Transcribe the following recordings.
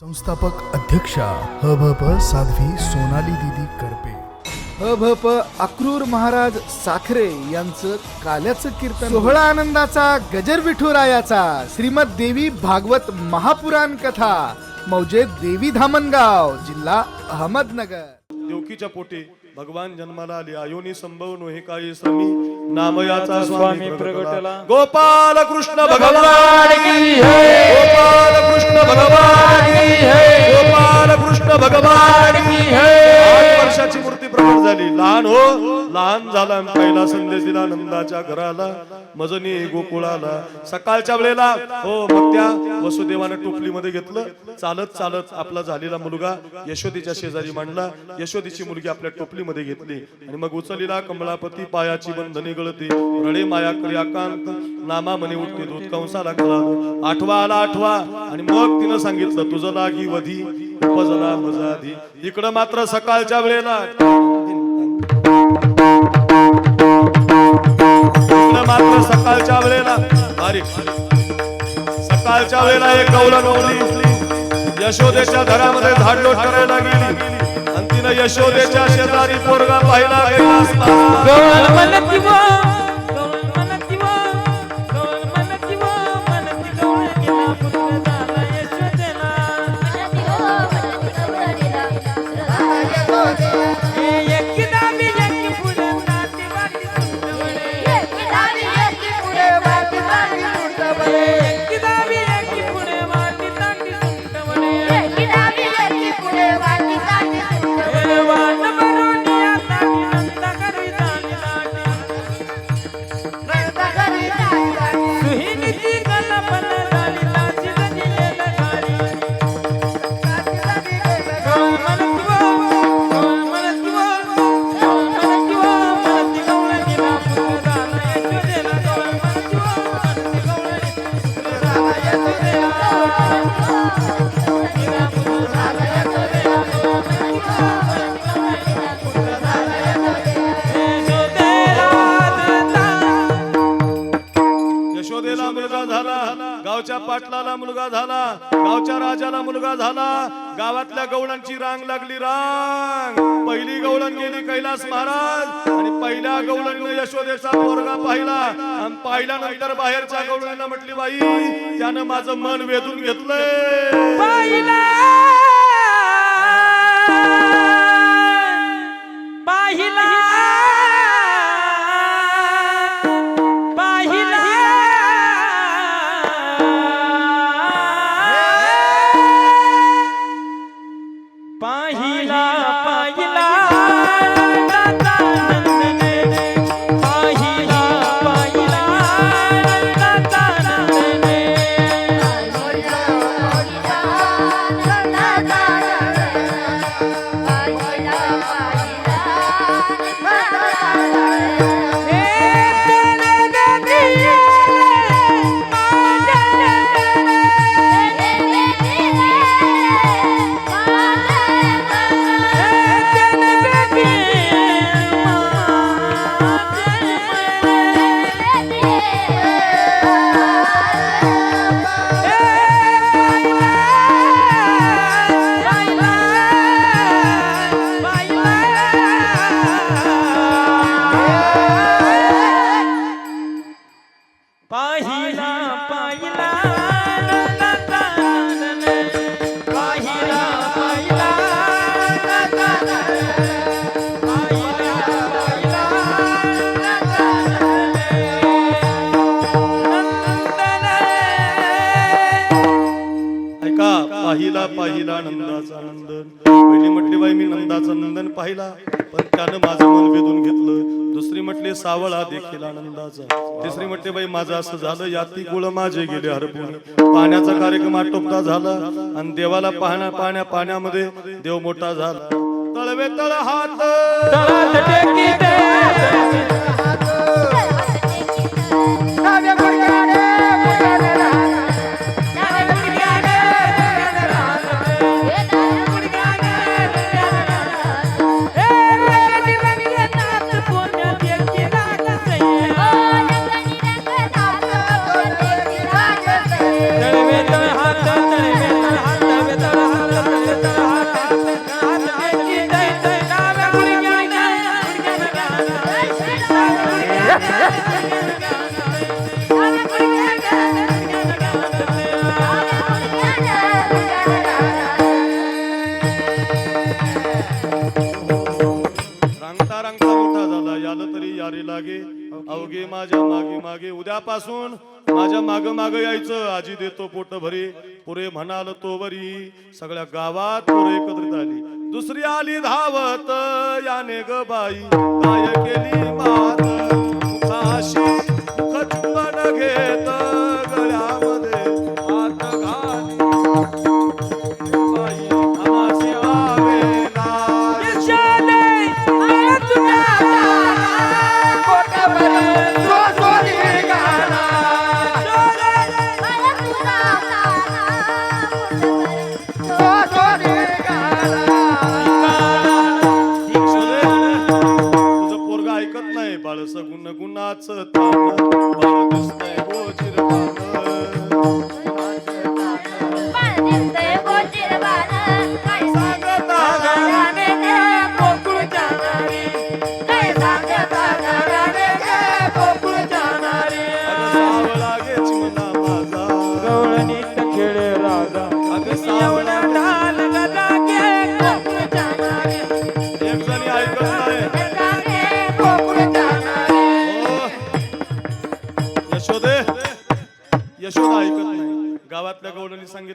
संस्थापक अध्यक्षा हभप साध्वी सोनाली दिदी करपे. हभप अक्रूर महाराज साखरे यांचं काल्याचं कीर्तन. सोहळा आनंदाचा गजर विठुरायाचा श्रीमद देवी भागवत महापुराण कथा मौजे देवी धामणगाव जिल्हा अहमदनगर. देवकीच्या पोटी भगवान जन्माला आली. आयोनी संभव नोहे काही स्वामी. नामयाचा स्वामी प्रगटला. गोपाल कृष्ण भगवान की गोपाल कृष्ण भगवान की गोपाल कृष्ण भगवान की आठ वर्षाची मूर्ती प्रकट झाली. लहान हो. लहान झाला पहिला संदेश दिला नंदाच्या घराला मजनी गोकुळाला. सकाळच्या वेळेला हो मग त्या वसुदेवाने टोपलीमध्ये घेतलं. चालत चालत आपला झालेला मुलगा यशोदीच्या शेजारी मांडला. यशोदीची मुलगी आपल्या टोपलीमध्ये घेतली आणि मग उचलीला कमलापती पायाची बंधने गळती. रडे माया करी आकांत नामा म्हणे उठते दूध कंसाला कळालं आठवा आला आठवा आणि मग तिनं सांगितलं तुझं लागी वधी उपजला मजाधी. इकडं मात्र सकाळच्या वेळेला मात्र सकाळच्या वेळेला भारी सकाळच्या वेळेला एक गौलन उठली. यशोदेच्या घरामध्ये धाडलोट करायला गेली. आणि तिनं यशोदेच्या शेजारी पोरगा पाहिला गेला. मुलगा झाला. गावच्या पाटलाला मुलगा झाला. गावच्या राजाला मुलगा झाला. गावातल्या गवळांची रांग लागली रांग. पहिली गवळण गेली कैलास महाराज. आणि पहिल्या गवळणीनं यशोदेचा पोरगा पाहिला. आणि पाहिल्यानंतर बाहेरच्या गवळणीला म्हटली बाई त्यानं माझं मन वेधून घेतलंय. पाहिला पाहिला पाहिला पाहिला पण त्यानं माझं मन वेधून घेतलं. दुसरी म्हटली सावळा देखील आनंदाचा. तिसरी म्हटली बाई माझं असं झालं याती गुळ माझे गेले हरपून. पाण्याचा कार्यक्रम आटोपता झाला आणि देवाला पाहण्या पाण्या पाण्यामध्ये देव मोठा झाला. तळवे तळ हात मागे उद्यापासून माझ्या माग माग यायचं. आजी देतो पोट भरी पुरे म्हणाल तो वरी सगळ्या गावात पुरे एकत्रित आली. दुसरी आली धावत. याने ग बाई काय केली माता. गुणाच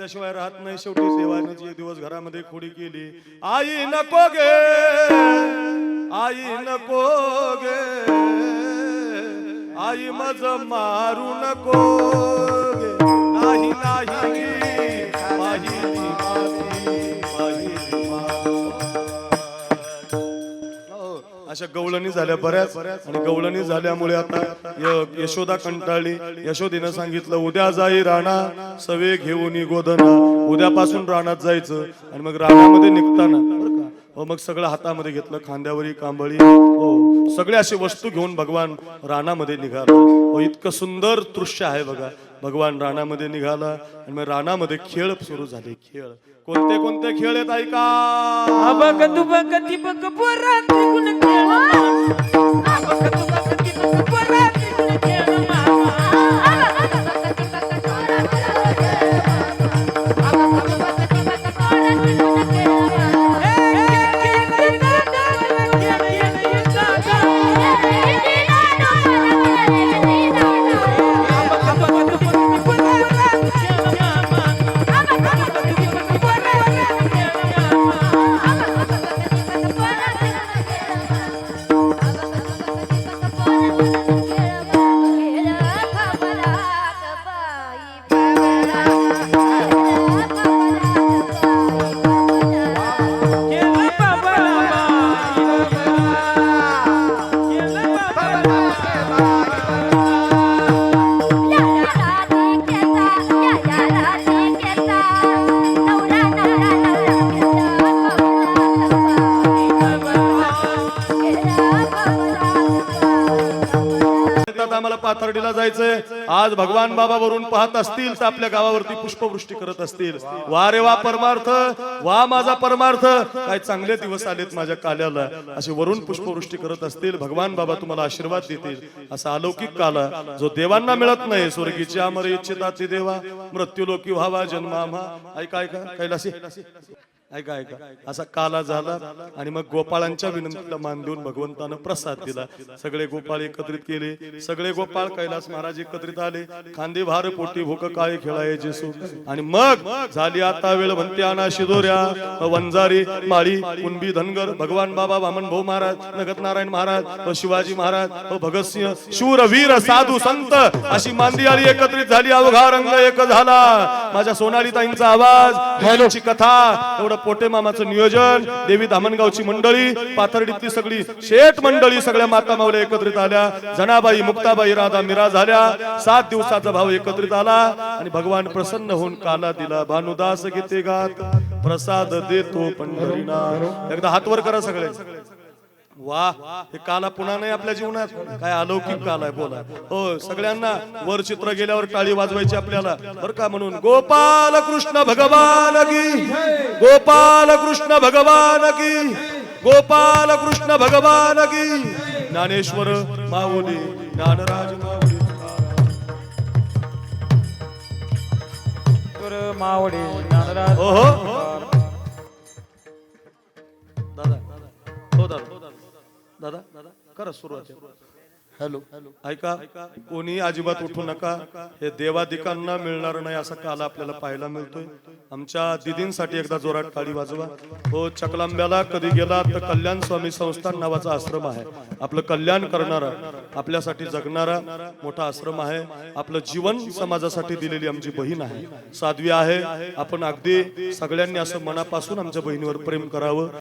घेतल्याशिवाय राहत नाही. शेवटी देवाने दिवस घरामध्ये खोडी केली आई नको गे. आई नको गे. आई मज मारू नको गे. नाही नाही. अशा गवळणी झाल्या बऱ्याच. आणि गवळणी झाल्यामुळे आता य- यशोदा कंटाळली. यशोदीनं सांगितलं उद्या जाई राणा सवे घेऊन ये गोधना उद्यापासून रानात जायचं. आणि मग रानामध्ये निघताना हो मग सगळं हातामध्ये घेतलं खांद्यावरी कांबळी हो सगळे असे वस्तू घेऊन भगवान रानामध्ये निघाला. हो इतकं सुंदर दृश्य आहे बघा. भगवान रानामध्ये निघाला आणि मग रानामध्ये खेळ सुरू झाले खेळ कोणते कोणते खेळ आहेत ऐका अबक दुबक खेळ मामा. खेळ मामा. भगवान बाबा वरून पाहत असतील तर आपल्या गावावरती पुष्पवृष्टी करत असतील. वा रे वा परमार्थ वा माझा परमार्थ. काय चांगले दिवस आलेत माझ्या काल्याला. असे वरून पुष्पवृष्टी करत असतील भगवान बाबा तुम्हाला आशीर्वाद देतील. असा अलौकिक काला जो देवांना मिळत नाही स्वर्गीची अमर इच्छिता देवा. मृत्यूलोकी व्हावा जन्मामा. ऐका ऐका कैलासी. ऐका ऐका. असा काला झाला आणि मग गोपाळांच्या विनंतीला मान देऊन भगवंतानं प्रसाद दिला. सगळे गोपाळ एकत्रित केले. सगळे गोपाळ कैलास महाराज एकत्रित आले. खांदे भार पोटी भूक काळे खेळाय जेसू. आणि मग झाली आता वेळ म्हणते आना शिदोऱ्या वंजारी माळी कुणबी धनगर भगवान बाबा वामन भाऊ महाराज नगत नारायण महाराज व शिवाजी महाराज व भगतसिंह शूर वीर साधू संत अशी मांदी आली एकत्रित झाली. अवघा रंग एक झाला. माझ्या सोनाली ताईंचा आवाज हॅलोची कथा एवढं पोटे मामाचं नियोजन देवी धामणगावची मंडळी पाथर्डीतली सगळी शेठ मंडळी सगळ्या माता मावल्या एकत्रित आल्या. जनाबाई मुक्ताबाई राधा मिरा झाल्या. सात दिवसाचा भाव एकत्रित आला आणि भगवान प्रसन्न होऊन काला दिला. भानुदास घेते गात प्रसाद देतो पंढरीनाथ. एकदा हात वर करा सगळे. वा हे काला पुन्हा नाही आपल्या जीवनात? काय अलौकिक काल आहे बोला. हो सगळ्यांना वर चित्र गेल्यावर टाळी वाजवायची आपल्याला. बर का म्हणून गोपाल कृष्ण भगवान की. गोपाल कृष्ण भगवान की. गोपाल कृष्ण भगवान की. ज्ञानेश्वर माऊली ज्ञानराज माऊली. मावडे ज्ञानराज हो दादा करा सुरुवात. हॅलो. ऐका कोणी अजिबात उठू नका. हे देवादिकांना मिळणार नाही असा काल आपल्याला पाहायला मिळतोय. आमच्या दिदींसाठी एकदा जोरात टाळी वाजवा. हो चकलांब्याला कधी गेला तर कल्याण स्वामी संस्थान नावाचा आश्रम आहे. आपलं कल्याण करणारा आपल्यासाठी जगणारा मोठा आश्रम आहे. आपलं जीवन समाजासाठी दिलेली आमची बहीण आहे. साध्वी आहे. आपण अगदी सगळ्यांनी असं मनापासून आमच्या बहिणीवर प्रेम करावं.